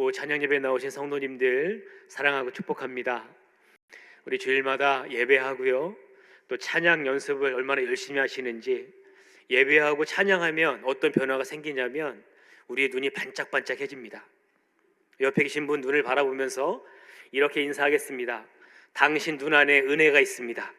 오 찬양 예배 나오신 성도님들 사랑하고 축복합니다. 우리 주일마다 예배하고요. 또 찬양 연습을 얼마나 열심히 하시는지 예배하고 찬양하면 어떤 변화가 생기냐면 우리의 눈이 반짝반짝해집니다. 옆에 계신 분 눈을 바라보면서 이렇게 인사하겠습니다. 당신 눈 안에 은혜가 있습니다.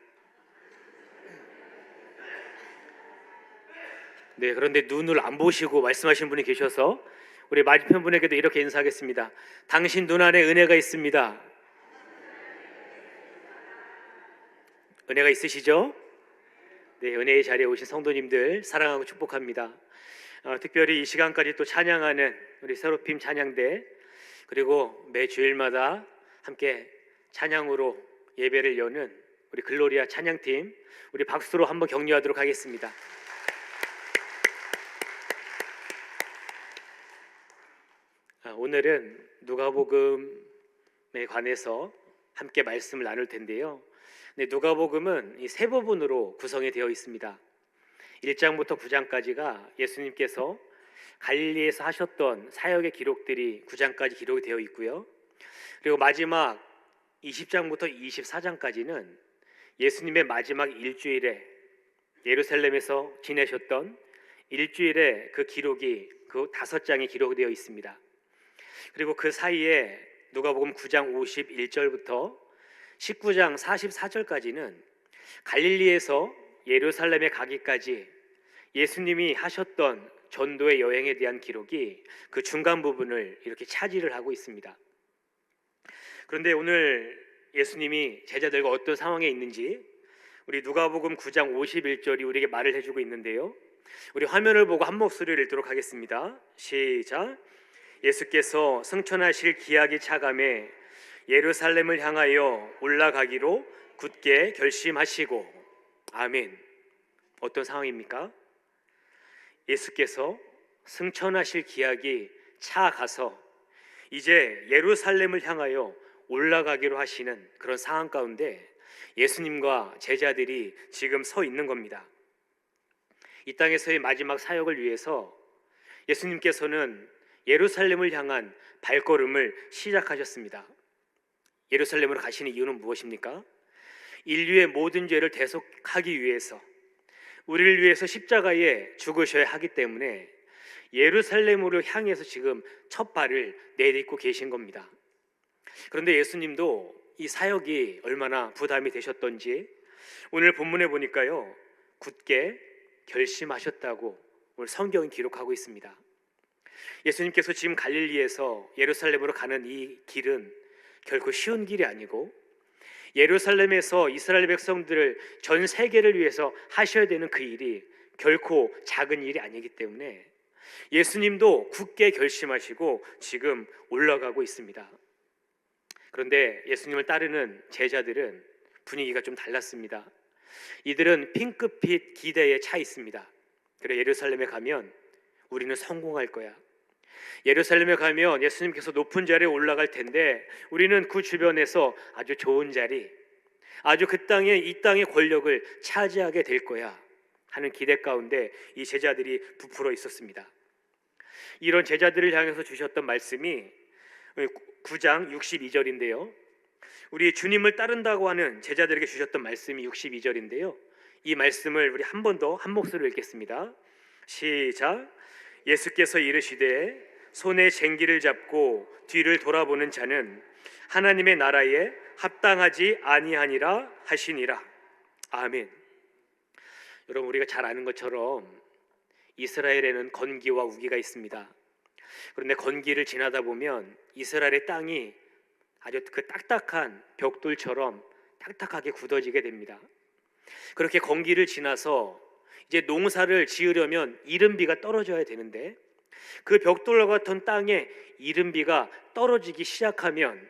네, 그런데 눈을 안 보시고 말씀하신 분이 계셔서 우리 맞은편 분에게도 이렇게 인사하겠습니다. 당신 눈 안에 은혜가 있습니다. 은혜가 있으시죠? 네, 은혜의 자리에 오신 성도님들 사랑하고 축복합니다. 어, 특별히 이 시간까지 또 찬양하는 우리 새로핌 찬양대 그리고 매 주일마다 함께 찬양으로 예배를 여는 우리 글로리아 찬양팀 우리 박수로 한번 격려하도록 하겠습니다. 오늘은 누가복음에 관해서 함께 말씀을 나눌 텐데요. 네, 누가복음은 이세 부분으로 구성이 되어 있습니다. 1장부터 9장까지가 예수님께서 갈릴리에서 하셨던 사역의 기록들이 9장까지 기록이 되어 있고요. 그리고 마지막 20장부터 24장까지는 예수님의 마지막 일주일에 예루살렘에서 지내셨던 일주일의 그 기록이 그 다섯 장에 기록되어 있습니다. 그리고 그 사이에 누가복음 9장 51절부터 19장 44절까지는 갈릴리에서 예루살렘에 가기까지 예수님이 하셨던 전도의 여행에 대한 기록이 그 중간 부분을 이렇게 차지를 하고 있습니다. 그런데 오늘 예수님이 제자들과 어떤 상황에 있는지 우리 누가복음 9장 51절이 우리에게 말을 해주고 있는데요. 우리 화면을 보고 한 목소리를 읽도록 하겠습니다. 시작. 예수께서 승천하실 기약이 차감해 예루살렘을 향하여 올라가기로 굳게 결심하시고 아멘. 어떤 상황입니까? 예수께서 승천하실 기약이 차가서 이제 예루살렘을 향하여 올라가기로 하시는 그런 상황 가운데 예수님과 제자들이 지금 서 있는 겁니다. 이 땅에서의 마지막 사역을 위해서 예수님께서는 예루살렘을 향한 발걸음을 시작하셨습니다. 예루살렘으로 가시는 이유는 무엇입니까? 인류의 모든 죄를 대속하기 위해서 우리를 위해서 십자가에 죽으셔야 하기 때문에 예루살렘으로 향해서 지금 첫 발을 내딛고 계신 겁니다. 그런데 예수님도 이 사역이 얼마나 부담이 되셨던지 오늘 본문에 보니까요 굳게 결심하셨다고 오늘 성경이 기록하고 있습니다. 예수님께서 지금 갈릴리에서 예루살렘으로 가는 이 길은 결코 쉬운 길이 아니고 예루살렘에서 이스라엘 백성들을 전 세계를 위해서 하셔야 되는 그 일이 결코 작은 일이 아니기 때문에 예수님도 굳게 결심하시고 지금 올라가고 있습니다. 그런데 예수님을 따르는 제자들은 분위기가 좀 달랐습니다. 이들은 핑크빛 기대에 차 있습니다. 그래 예루살렘에 가면 우리는 성공할 거야. 예루살렘에 가면 예수님께서 높은 자리에 올라갈 텐데 우리는 그 주변에서 아주 좋은 자리, 아주 그 땅에 이 땅의 권력을 차지하게 될 거야 하는 기대 가운데 이 제자들이 부풀어 있었습니다. 이런 제자들을 향해서 주셨던 말씀이 9장 62절인데요. 우리 주님을 따른다고 하는 제자들에게 주셨던 말씀이 62절인데요. 이 말씀을 우리 한 번 더 한 목소리로 읽겠습니다. 시작. 예수께서 이르시되 손에 쟁기를 잡고 뒤를 돌아보는 자는 하나님의 나라에 합당하지 아니하니라 하시니라. 아멘. 여러분 우리가 잘 아는 것처럼 이스라엘에는 건기와 우기가 있습니다. 그런데 건기를 지나다 보면 이스라엘의 땅이 아주 그 딱딱한 벽돌처럼 딱딱하게 굳어지게 됩니다. 그렇게 건기를 지나서 이제 농사를 지으려면 이른비가 떨어져야 되는데 그 벽돌과 같은 땅에 이른비가 떨어지기 시작하면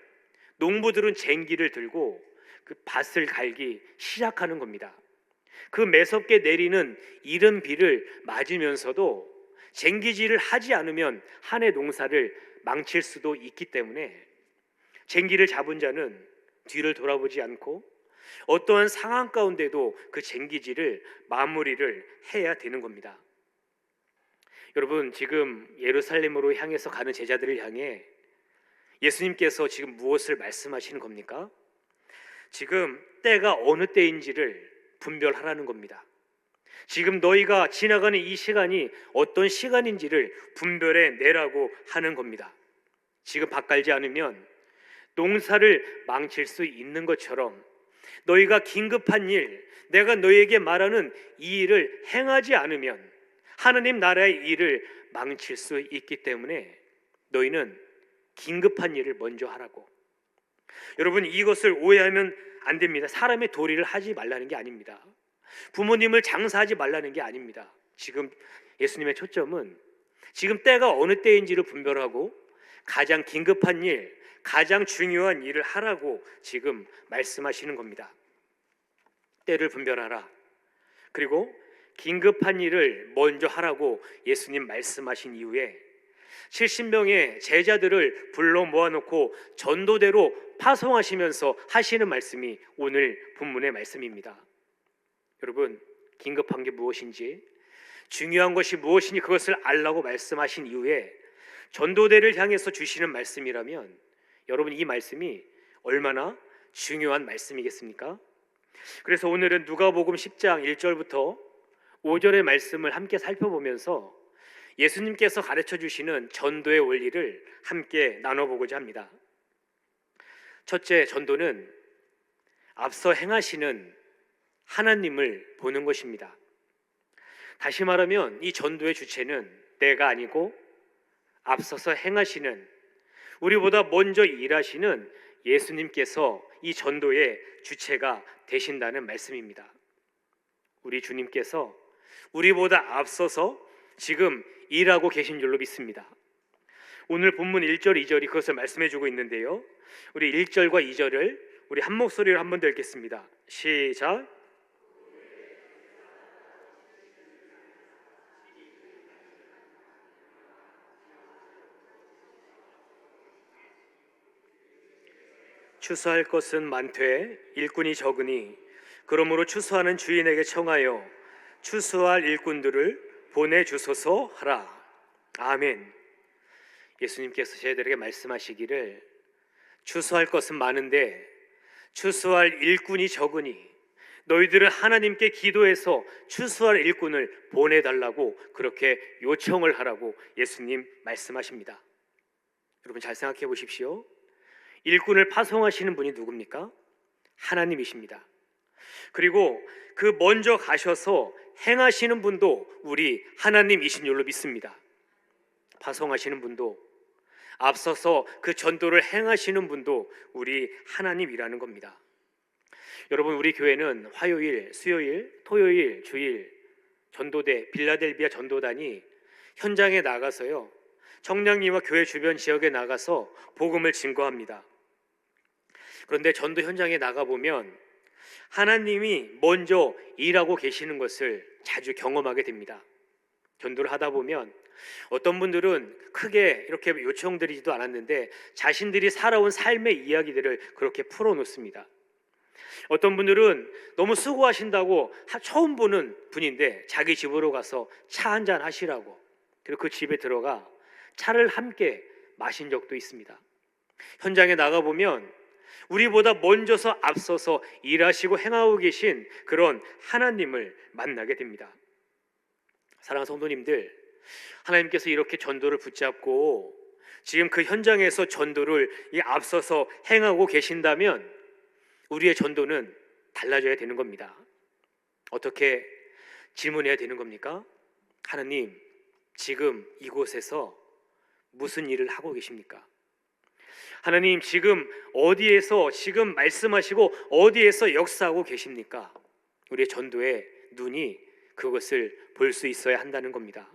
농부들은 쟁기를 들고 그 밭을 갈기 시작하는 겁니다. 그 매섭게 내리는 이른 비를 맞으면서도 쟁기질을 하지 않으면 한 해 농사를 망칠 수도 있기 때문에 쟁기를 잡은 자는 뒤를 돌아보지 않고 어떠한 상황 가운데도 그 쟁기질을 마무리를 해야 되는 겁니다. 여러분 지금 예루살렘으로 향해서 가는 제자들을 향해 예수님께서 지금 무엇을 말씀하시는 겁니까? 지금 때가 어느 때인지를 분별하라는 겁니다. 지금 너희가 지나가는 이 시간이 어떤 시간인지를 분별해 내라고 하는 겁니다. 지금 밭갈지 않으면 농사를 망칠 수 있는 것처럼 너희가 긴급한 일, 내가 너희에게 말하는 이 일을 행하지 않으면 하느님 나라의 일을 망칠 수 있기 때문에 너희는 긴급한 일을 먼저 하라고. 여러분 이것을 오해하면 안 됩니다. 사람의 도리를 하지 말라는 게 아닙니다. 부모님을 장사하지 말라는 게 아닙니다. 지금 예수님의 초점은 지금 때가 어느 때인지를 분별하고 가장 긴급한 일, 가장 중요한 일을 하라고 지금 말씀하시는 겁니다. 때를 분별하라. 그리고 긴급한 일을 먼저 하라고 예수님 말씀하신 이후에 70명의 제자들을 불러 모아놓고 전도대로 파송하시면서 하시는 말씀이 오늘 본문의 말씀입니다. 여러분, 긴급한 게 무엇인지, 중요한 것이 무엇인지 그것을 알라고 말씀하신 이후에 전도대를 향해서 주시는 말씀이라면 여러분 이 말씀이 얼마나 중요한 말씀이겠습니까? 그래서 오늘은 누가복음 10장 1절부터 5절의 말씀을 함께 살펴보면서 예수님께서 가르쳐 주시는 전도의 원리를 함께 나눠보고자 합니다. 첫째, 전도는 앞서 행하시는 하나님을 보는 것입니다. 다시 말하면 이 전도의 주체는 내가 아니고 앞서서 행하시는 우리보다 먼저 일하시는 예수님께서 이 전도의 주체가 되신다는 말씀입니다. 우리 주님께서 우리보다 앞서서 지금 일하고 계신 줄로 믿습니다. 오늘 본문 1절, 2절이 그것을 말씀해 주고 있는데요. 우리 1절과 2절을 우리 한 목소리로 한 번 더 읽겠습니다. 시작. 추수할 것은 많되 일꾼이 적으니 그러므로 추수하는 주인에게 청하여 추수할 일꾼들을 보내 주소서 하라. 아멘. 예수님께서 저희들에게 말씀하시기를 추수할 것은 많은데 추수할 일꾼이 적으니 너희들은 하나님께 기도해서 추수할 일꾼을 보내달라고 그렇게 요청을 하라고 예수님 말씀하십니다. 여러분 잘 생각해 보십시오. 일꾼을 파송하시는 분이 누굽니까? 하나님이십니다. 그리고 그 먼저 가셔서 행하시는 분도 우리 하나님이신 줄로 믿습니다. 파송하시는 분도 앞서서 그 전도를 행하시는 분도 우리 하나님이라는 겁니다. 여러분 우리 교회는 화요일, 수요일, 토요일, 주일 전도대 빌라델비아 전도단이 현장에 나가서요. 청량리와 교회 주변 지역에 나가서 복음을 증거합니다. 그런데 전도 현장에 나가 보면 하나님이 먼저 일하고 계시는 것을 자주 경험하게 됩니다. 전도를 하다 보면 어떤 분들은 크게 이렇게 요청드리지도 않았는데 자신들이 살아온 삶의 이야기들을 그렇게 풀어놓습니다. 어떤 분들은 너무 수고하신다고 처음 보는 분인데 자기 집으로 가서 차 한 잔 하시라고 그리고 그 집에 들어가 차를 함께 마신 적도 있습니다. 현장에 나가 보면 우리보다 먼저서 앞서서 일하시고 행하고 계신 그런 하나님을 만나게 됩니다. 사랑하는 성도님들, 하나님께서 이렇게 전도를 붙잡고 지금 그 현장에서 전도를 앞서서 행하고 계신다면 우리의 전도는 달라져야 되는 겁니다. 어떻게 질문해야 되는 겁니까? 하나님, 지금 이곳에서 무슨 일을 하고 계십니까? 하나님 지금 어디에서 지금 말씀하시고 어디에서 역사하고 계십니까? 우리의 전도의 눈이 그것을 볼 수 있어야 한다는 겁니다.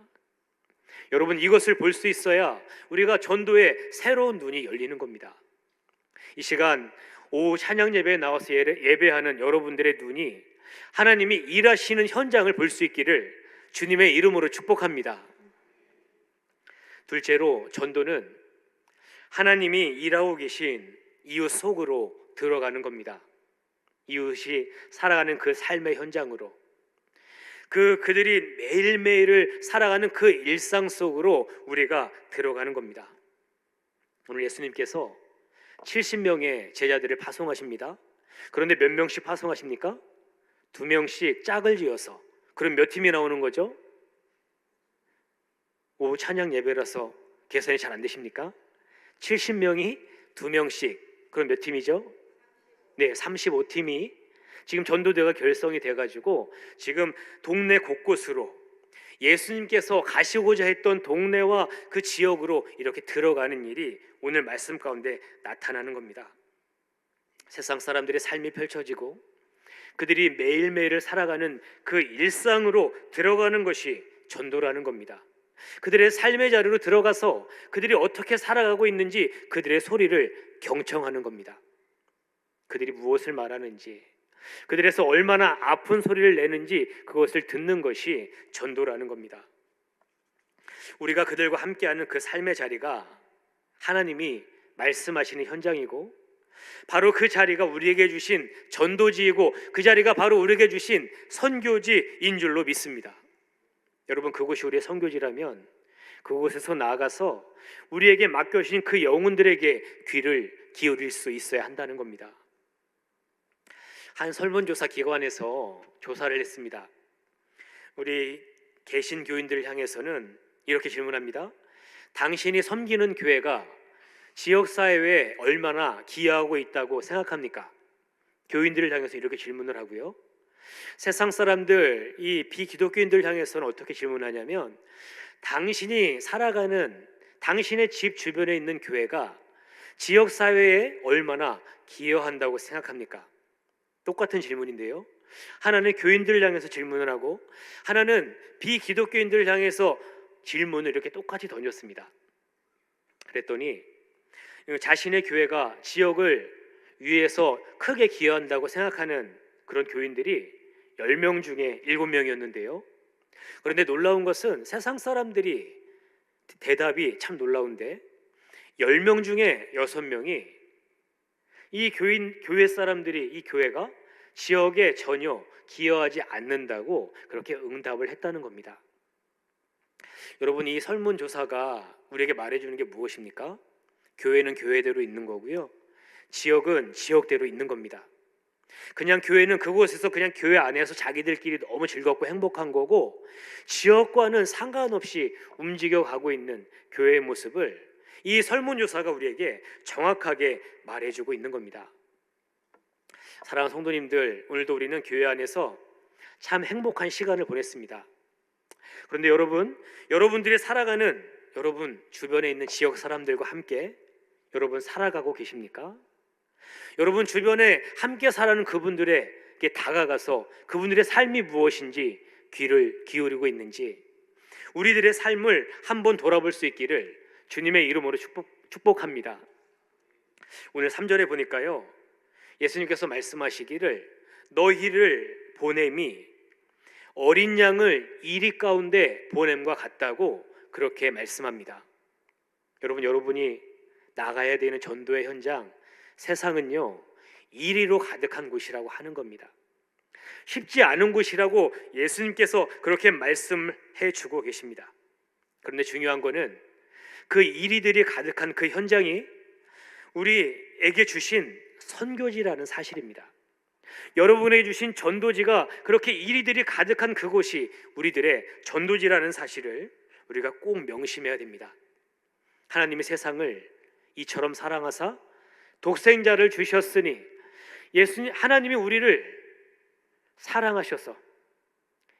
여러분 이것을 볼 수 있어야 우리가 전도의 새로운 눈이 열리는 겁니다. 이 시간 오후 찬양 예배에 나와서 예배하는 여러분들의 눈이 하나님이 일하시는 현장을 볼 수 있기를 주님의 이름으로 축복합니다. 둘째로 전도는 하나님이 일하고 계신 이웃 속으로 들어가는 겁니다. 이웃이 살아가는 그 삶의 현장으로 그 그들이 매일매일을 살아가는 그 일상 속으로 우리가 들어가는 겁니다. 오늘 예수님께서 70명의 제자들을 파송하십니다. 그런데 몇 명씩 파송하십니까? 두 명씩 짝을 지어서 그럼 몇 팀이 나오는 거죠? 오후 찬양 예배라서 계산이 잘 안 되십니까? 70명이 두 명씩 그럼 몇 팀이죠? 네, 35팀이 지금 전도대가 결성이 돼 가지고 지금 동네 곳곳으로 예수님께서 가시고자 했던 동네와 그 지역으로 이렇게 들어가는 일이 오늘 말씀 가운데 나타나는 겁니다. 세상 사람들의 삶이 펼쳐지고 그들이 매일매일을 살아가는 그 일상으로 들어가는 것이 전도라는 겁니다. 그들의 삶의 자리로 들어가서 그들이 어떻게 살아가고 있는지 그들의 소리를 경청하는 겁니다. 그들이 무엇을 말하는지, 그들에서 얼마나 아픈 소리를 내는지 그것을 듣는 것이 전도라는 겁니다. 우리가 그들과 함께하는 그 삶의 자리가 하나님이 말씀하시는 현장이고 바로 그 자리가 우리에게 주신 전도지이고 그 자리가 바로 우리에게 주신 선교지인 줄로 믿습니다. 여러분 그곳이 우리의 선교지라면 그곳에서 나아가서 우리에게 맡겨주신 그 영혼들에게 귀를 기울일 수 있어야 한다는 겁니다. 한 설문조사 기관에서 조사를 했습니다. 우리 개신 교인들을 향해서는 이렇게 질문합니다. 당신이 섬기는 교회가 지역 사회에 얼마나 기여하고 있다고 생각합니까? 교인들을 향해서 이렇게 질문을 하고요. 세상 사람들 이 비기독교인들 향해서는 어떻게 질문하냐면 당신이 살아가는 당신의 집 주변에 있는 교회가 지역 사회에 얼마나 기여한다고 생각합니까? 똑같은 질문인데요. 하나는 교인들을 향해서 질문을 하고 하나는 비기독교인들을 향해서 질문을 이렇게 똑같이 던졌습니다. 그랬더니 자신의 교회가 지역을 위해서 크게 기여한다고 생각하는 그런 교인들이 10명 중에 7명이었는데요. 그런데 놀라운 것은 세상 사람들이 대답이 참 놀라운데 10명 중에 6명이 이 교인 교회 사람들이 이 교회가 지역에 전혀 기여하지 않는다고 그렇게 응답을 했다는 겁니다. 여러분 이 설문 조사가 우리에게 말해 주는 게 무엇입니까? 교회는 교회대로 있는 거고요. 지역은 지역대로 있는 겁니다. 그냥 교회는 그곳에서 그냥 교회 안에서 자기들끼리 너무 즐겁고 행복한 거고 지역과는 상관없이 움직여 가고 있는 교회의 모습을 이 설문조사가 우리에게 정확하게 말해주고 있는 겁니다. 사랑하는 성도님들, 오늘도 우리는 교회 안에서 참 행복한 시간을 보냈습니다. 그런데 여러분, 여러분들이 살아가는 여러분 주변에 있는 지역 사람들과 함께 여러분 살아가고 계십니까? 여러분 주변에 함께 살아가는 그분들에게 다가가서 그분들의 삶이 무엇인지 귀를 기울이고 있는지 우리들의 삶을 한번 돌아볼 수 있기를 주님의 이름으로 축복, 축복합니다. 오늘 3절에 보니까요. 예수님께서 말씀하시기를 너희를 보냄이 어린 양을 이리 가운데 보냄과 같다고 그렇게 말씀합니다. 여러분 여러분이 나가야 되는 전도의 현장 세상은요 이리로 가득한 곳이라고 하는 겁니다. 쉽지 않은 곳이라고 예수님께서 그렇게 말씀해 주고 계십니다. 그런데 중요한 거는 그 이리들이 가득한 그 현장이 우리에게 주신 선교지라는 사실입니다. 여러분에게 주신 전도지가 그렇게 이리들이 가득한 그곳이 우리들의 전도지라는 사실을 우리가 꼭 명심해야 됩니다. 하나님의 세상을 이처럼 사랑하사 독생자를 주셨으니 예수님 하나님이 우리를 사랑하셔서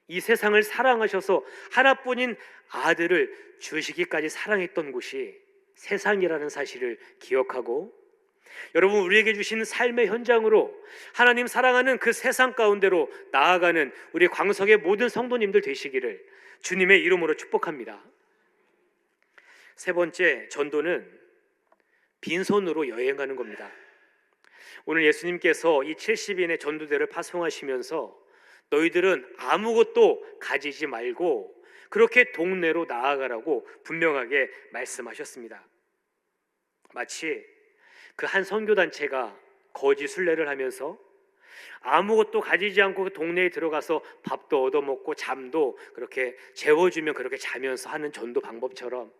이 세상을 사랑하셔서 하나뿐인 아들을 주시기까지 사랑했던 곳이 세상이라는 사실을 기억하고 여러분 우리에게 주신 삶의 현장으로 하나님 사랑하는 그 세상 가운데로 나아가는 우리 광석의 모든 성도님들 되시기를 주님의 이름으로 축복합니다. 세 번째 전도는 빈손으로 여행하는 겁니다. 오늘 예수님께서 이 70인의 전도대를 파송하시면서 너희들은 아무것도 가지지 말고 그렇게 동네로 나아가라고 분명하게 말씀하셨습니다. 마치 그 한 선교 단체가 거지 순례를 하면서 아무것도 가지지 않고 그 동네에 들어가서 밥도 얻어 먹고 잠도 그렇게 재워주면 그렇게 자면서 하는 전도 방법처럼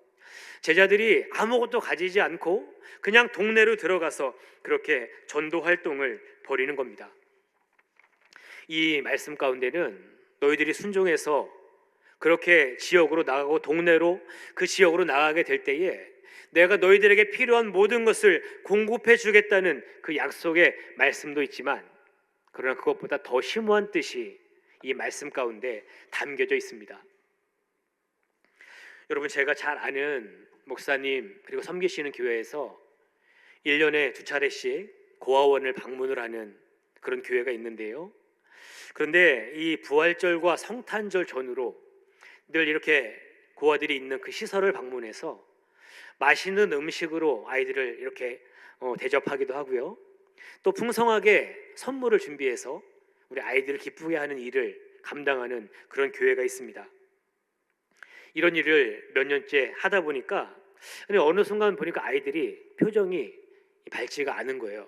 제자들이 아무것도 가지지 않고 그냥 동네로 들어가서 그렇게 전도 활동을 벌이는 겁니다. 이 말씀 가운데는 너희들이 순종해서 그렇게 지역으로 나가고 동네로 그 지역으로 나가게 될 때에 내가 너희들에게 필요한 모든 것을 공급해 주겠다는 그 약속의 말씀도 있지만 그러나 그것보다 더 심오한 뜻이 이 말씀 가운데 담겨져 있습니다. 여러분 제가 잘 아는 목사님 그리고 섬기시는 교회에서 1년에 두 차례씩 고아원을 방문을 하는 그런 교회가 있는데요. 그런데 이 부활절과 성탄절 전후로 늘 이렇게 고아들이 있는 그 시설을 방문해서 맛있는 음식으로 아이들을 이렇게 어, 대접하기도 하고요. 또 풍성하게 선물을 준비해서 우리 아이들을 기쁘게 하는 일을 감당하는 그런 교회가 있습니다. 이런 일을 몇 년째 하다 보니까 근데 어느 순간 보니까 아이들이 표정이 밝지가 않은 거예요.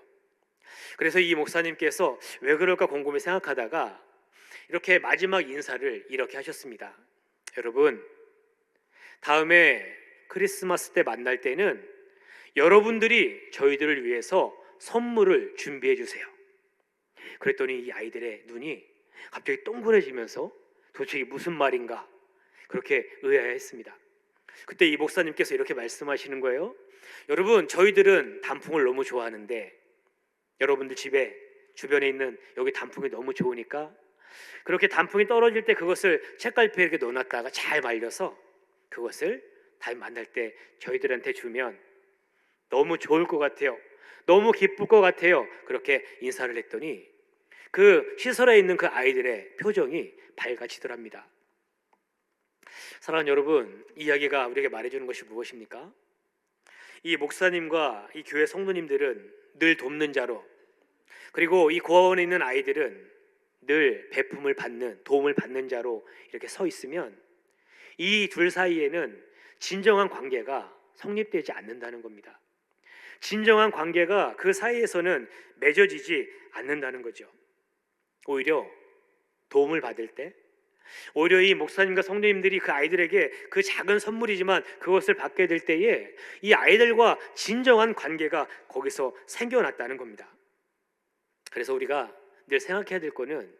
그래서 이 목사님께서 왜 그럴까 곰곰이 생각하다가 이렇게 마지막 인사를 이렇게 하셨습니다. 여러분, 다음에 크리스마스 때 만날 때는 여러분들이 저희들을 위해서 선물을 준비해 주세요. 그랬더니 이 아이들의 눈이 갑자기 동그래지면서 도대체 무슨 말인가 그렇게 의아해했습니다. 그때 이 목사님께서 이렇게 말씀하시는 거예요. 여러분, 저희들은 단풍을 너무 좋아하는데 여러분들 집에 주변에 있는 여기 단풍이 너무 좋으니까 그렇게 단풍이 떨어질 때 그것을 책갈피에 이렇게 넣어놨다가 잘 말려서 그것을 다음 만날 때 저희들한테 주면 너무 좋을 것 같아요. 너무 기쁠 것 같아요. 그렇게 인사를 했더니 그 시설에 있는 그 아이들의 표정이 밝아지더랍니다. 사랑하는 여러분, 이야기가 우리에게 말해주는 것이 무엇입니까? 이 목사님과 이 교회 성도님들은 늘 돕는 자로 그리고 이 고아원에 있는 아이들은 늘 배품을 받는 도움을 받는 자로 이렇게 서 있으면 이 둘 사이에는 진정한 관계가 성립되지 않는다는 겁니다. 진정한 관계가 그 사이에서는 맺어지지 않는다는 거죠. 오히려 도움을 받을 때 오히려 이 목사님과 성도님들이 그 아이들에게 그 작은 선물이지만 그것을 받게 될 때에 이 아이들과 진정한 관계가 거기서 생겨났다는 겁니다. 그래서 우리가 늘 생각해야 될 거는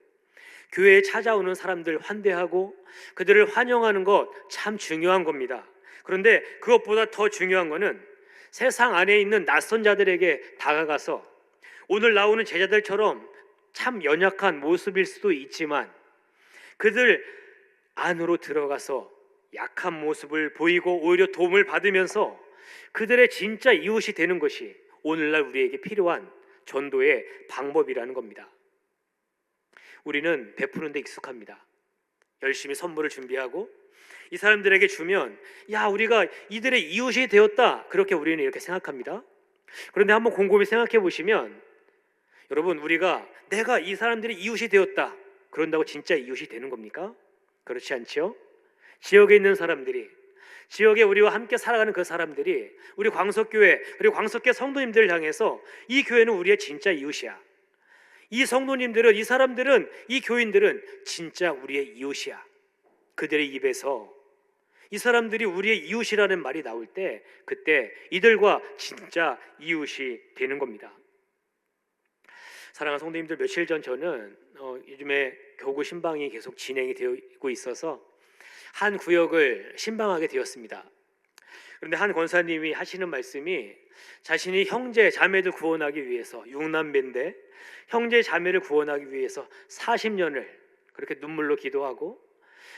교회에 찾아오는 사람들 환대하고 그들을 환영하는 것 참 중요한 겁니다. 그런데 그것보다 더 중요한 거는 세상 안에 있는 낯선 자들에게 다가가서 오늘 나오는 제자들처럼 참 연약한 모습일 수도 있지만 그들 안으로 들어가서 약한 모습을 보이고 오히려 도움을 받으면서 그들의 진짜 이웃이 되는 것이 오늘날 우리에게 필요한 전도의 방법이라는 겁니다. 우리는 베푸는 데 익숙합니다. 열심히 선물을 준비하고 이 사람들에게 주면 야 우리가 이들의 이웃이 되었다 그렇게 우리는 이렇게 생각합니다. 그런데 한번 곰곰이 생각해 보시면 여러분 우리가 내가 이 사람들의 이웃이 되었다 그런다고 진짜 이웃이 되는 겁니까? 그렇지 않죠? 지역에 있는 사람들이 지역에 우리와 함께 살아가는 그 사람들이 우리 광석교회 그리고 광석교 성도님들을 향해서 이 교회는 우리의 진짜 이웃이야. 이 성도님들은 이 사람들은 이 교인들은 진짜 우리의 이웃이야. 그들의 입에서 이 사람들이 우리의 이웃이라는 말이 나올 때 그때 이들과 진짜 이웃이 되는 겁니다. 사랑하는 성도님들 며칠 전 저는 어, 요즘에 교구 신방이 계속 진행이 되고 있어서 한 구역을 신방하게 되었습니다. 그런데 한 권사님이 하시는 말씀이 자신이 형제 자매들 구원하기 위해서 육남배인데 형제 자매를 구원하기 위해서 40년을 그렇게 눈물로 기도하고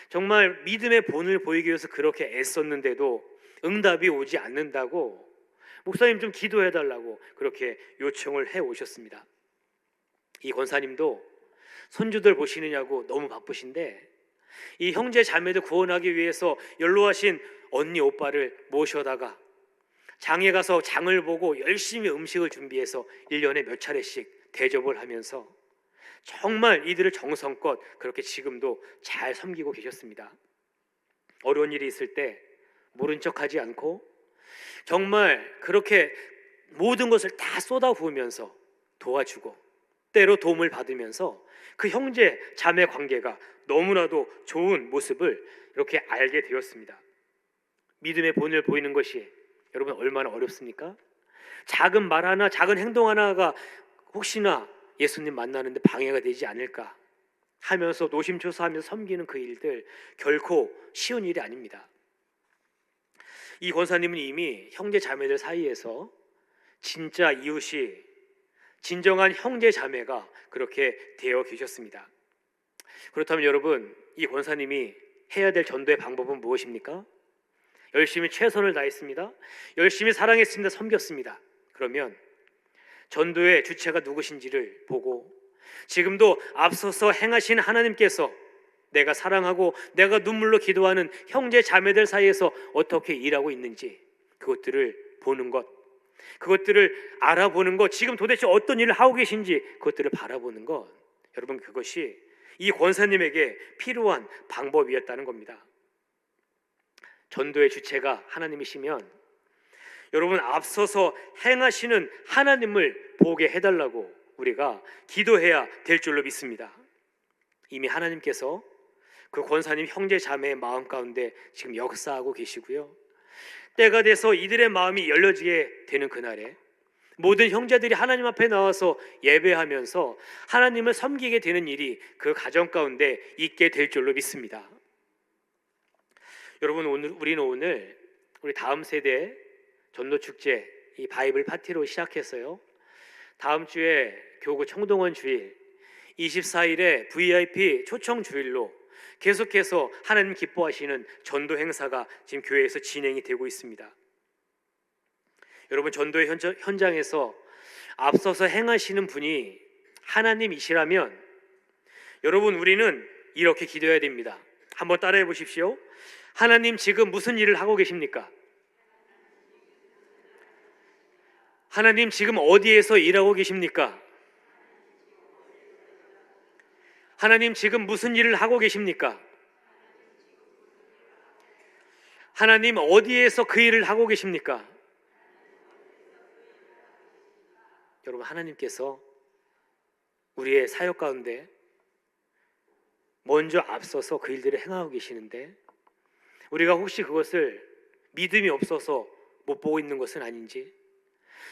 정말 믿음의 본을 보이기 위해서 그렇게 애썼는데도 응답이 오지 않는다고 목사님 좀 기도해 달라고 그렇게 요청을 해 오셨습니다. 이 권사님도 손주들 보시느냐고 너무 바쁘신데 이 형제 자매들 구원하기 위해서 연로하신 언니 오빠를 모셔다가 장에 가서 장을 보고 열심히 음식을 준비해서 1년에 몇 차례씩 대접을 하면서 정말 이들을 정성껏 그렇게 지금도 잘 섬기고 계셨습니다. 어려운 일이 있을 때 모른 척하지 않고 정말 그렇게 모든 것을 다 쏟아부으면서 도와주고 때로 도움을 받으면서 그 형제 자매 관계가 너무나도 좋은 모습을 이렇게 알게 되었습니다. 믿음의 본을 보이는 것이 여러분 얼마나 어렵습니까? 작은 말 하나, 작은 행동 하나가 혹시나 예수님 만나는데 방해가 되지 않을까 하면서 노심초사하며 섬기는 그 일들 결코 쉬운 일이 아닙니다. 이 권사님은 이미 형제 자매들 사이에서 진짜 이웃이 진정한 형제 자매가 그렇게 되어 계셨습니다. 그렇다면 여러분 이 권사님이 해야 될 전도의 방법은 무엇입니까? 열심히 최선을 다했습니다. 열심히 사랑했습니다. 섬겼습니다. 그러면 전도의 주체가 누구신지를 보고 지금도 앞서서 행하신 하나님께서 내가 사랑하고 내가 눈물로 기도하는 형제 자매들 사이에서 어떻게 일하고 있는지 그것들을 보는 것 그것들을 알아보는 것 지금 도대체 어떤 일을 하고 계신지 그것들을 바라보는 것 여러분 그것이 이 권사님에게 필요한 방법이었다는 겁니다. 전도의 주체가 하나님이시면 여러분 앞서서 행하시는 하나님을 보게 해달라고 우리가 기도해야 될 줄로 믿습니다. 이미 하나님께서 그 권사님 형제 자매의 마음 가운데 지금 역사하고 계시고요. 때가 돼서 이들의 마음이 열려지게 되는 그날에 모든 형제들이 하나님 앞에 나와서 예배하면서 하나님을 섬기게 되는 일이 그 가정 가운데 있게 될 줄로 믿습니다. 여러분 오늘 우리는 오늘 우리 다음 세대 전도 축제 이 바이블 파티로 시작했어요. 다음 주에 교구 청동원 주일 24일에 VIP 초청 주일로 계속해서 하나님 기뻐하시는 전도 행사가 지금 교회에서 진행이 되고 있습니다. 여러분 전도의 현장, 현장 에서 앞서서 행하시는 분이 하나님이시라면 여러분 우리는 이렇게 기도해야 됩니다. 한번 따라해 보십시오. 하나님 지금 무슨 일을 하고 계십니까? 하나님 지금 어디에서 일하고 계십니까? 하나님 지금 무슨 일을 하고 계십니까? 하나님 어디에서 그 일을 하고 계십니까? 여러분 하나님께서 우리의 사역 가운데 먼저 앞서서 그 일들을 행하고 계시는데 우리가 혹시 그것을 믿음이 없어서 못 보고 있는 것은 아닌지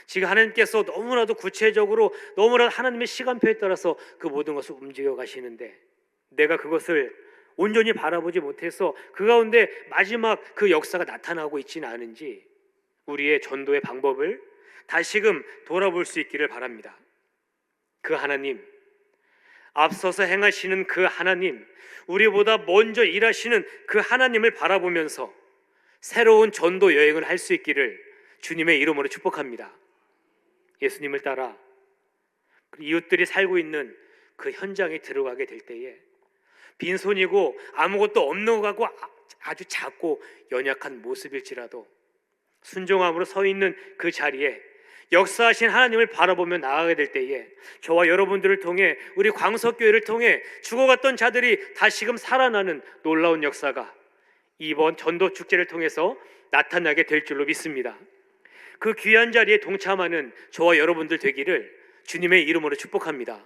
지금 하나님께서 너무나도 구체적으로 너무나도 하나님의 시간표에 따라서 그 모든 것을 움직여 가시는데 내가 그것을 온전히 바라보지 못해서 그 가운데 마지막 그 역사가 나타나고 있지는 않은지 우리의 전도의 방법을 다시금 돌아볼 수 있기를 바랍니다. 그 하나님, 앞서서 행하시는 그 하나님, 우리보다 먼저 일하시는 그 하나님을 바라보면서 새로운 전도 여행을 할 수 있기를 주님의 이름으로 축복합니다. 예수님을 따라 이웃들이 살고 있는 그 현장에 들어가게 될 때에 빈손이고 아무것도 없는 것 같고 아주 작고 연약한 모습일지라도 순종함으로 서 있는 그 자리에 역사하신 하나님을 바라보며 나아가게 될 때에 저와 여러분들을 통해 우리 광석교회를 통해 죽어갔던 자들이 다시금 살아나는 놀라운 역사가 이번 전도 축제를 통해서 나타나게 될 줄로 믿습니다. 그 귀한 자리에 동참하는 저와 여러분들 되기를 주님의 이름으로 축복합니다.